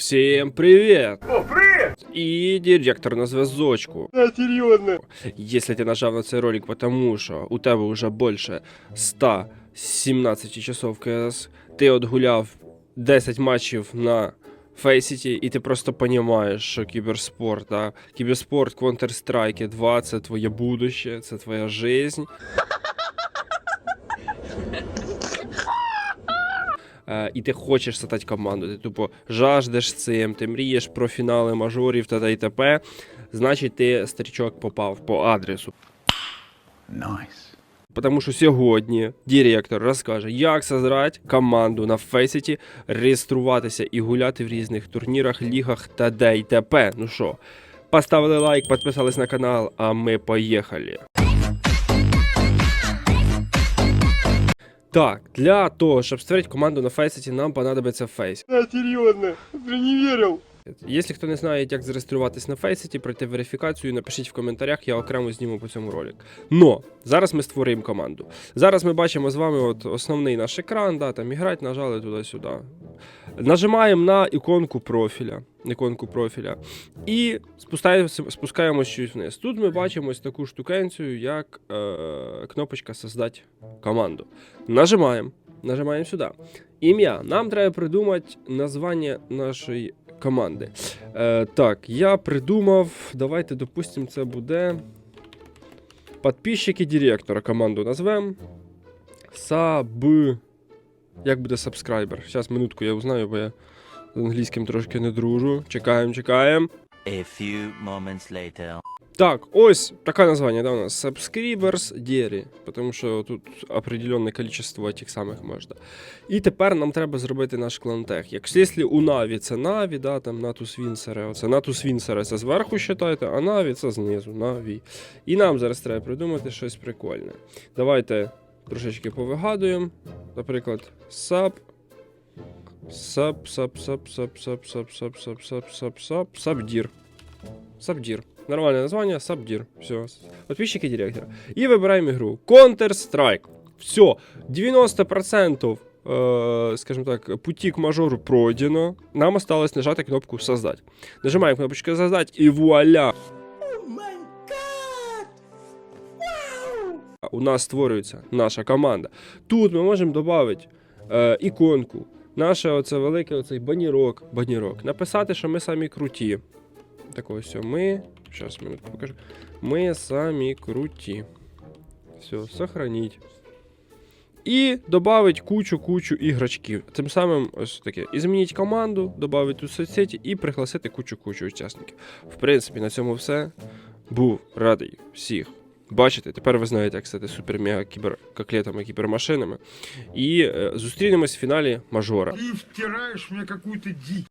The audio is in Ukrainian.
Всем привет! О, привет! И директор на зв'язочку. Да, серьезно. Если ты нажав на цей ролик, потому що у тебе вже більше 117 часов КС, ти отгуляв 10 матчів на Фейсіті, і ти просто розумієш, що кіберспорт, да? кіберспорт Counter-Strike 2 це твоє будуще, це твоя жизнь. І ти хочеш стати команду, ти тупо жаждеш цим, ти мрієш про фінали мажорів та й т.п. Значить, ти старичок попав по адресу. Найс. Тому що сьогодні директор розкаже, як создати команду на Фейсіті, реєструватися і гуляти в різних турнірах, лігах та де й т.п. Ну що, поставили лайк, підписались на канал, а ми поїхали. Так, для того, щоб створити команду на Фейсіті, нам понадобиться Фейс. Да, серьезно. Ты не верил. Якщо хто не знає, як зареєструватись на Фейсіті, пройти верифікацію, напишіть в коментарях, я окремо зніму по цьому ролик. Но зараз ми створюємо команду. Зараз ми бачимо з вами от основний наш екран, да, там іграть, нажали туди-сюди. Нажимаємо на іконку профіля. Іконку профіля. І спускаємось чуть вниз. Тут ми бачимо ось таку штукенцію, як е, кнопочка Создать команду. Нажимаємо. Нажимаємо сюди. Ім'я. Нам треба придумати названня нашої команди. Е, так, я придумав. Давайте, допустимо, це буде. Подписчики директора команду назвемо. Саб. Як буде сабскрайбер? Зараз минутку я узнаю, бо я з англійським трошки не дружу. Чекаємо, чекаємо. A few moments later. Так, ось таке названня, да, у нас Subscribers Dairy, тому що тут определенне количество тих самих можна. І тепер нам треба зробити наш клантех. Якщо у Наві це Наві, да, там Натус Вінсере, оце Натус Вінсере це зверху вважайте, а Наві це знизу, Наві. І нам зараз треба придумати щось прикольне. Давайте трошечки повигадуємо. Наприклад, Sub. Sub, sub, sub, sub, sub, sub, sub, sub, sub, sub, sub, Subdir. Subdir. Нормальное название, Subdir. Все. Подписчики директора. И выбираем игру. Counter-Strike. Все. 90% э, скажем так, пути к мажору пройдено. Нам осталось нажать кнопку «Создать». Нажимаем кнопочку «Создать» и вуаля! У нас створюється наша команда. Тут ми можемо додати е, іконку. Наше оце велике оцей банірок, банірок. Написати, що ми самі круті. Так ось ми. Зараз минутку покажу. Ми самі круті. Все, сохраніть. І додати кучу-кучу ігрочків. Тим самим ось таке. І змініть команду, додати тут соцсеті і пригласити кучу-кучу учасників. В принципі, на цьому все. Був радий всіх. Бачите, тепер ви знаєте, як стати супер-мега кіберкоклетами, кібермашинами. І е, зустрінемось в фіналі мажора. Ти втираєш мені какую-то дичь.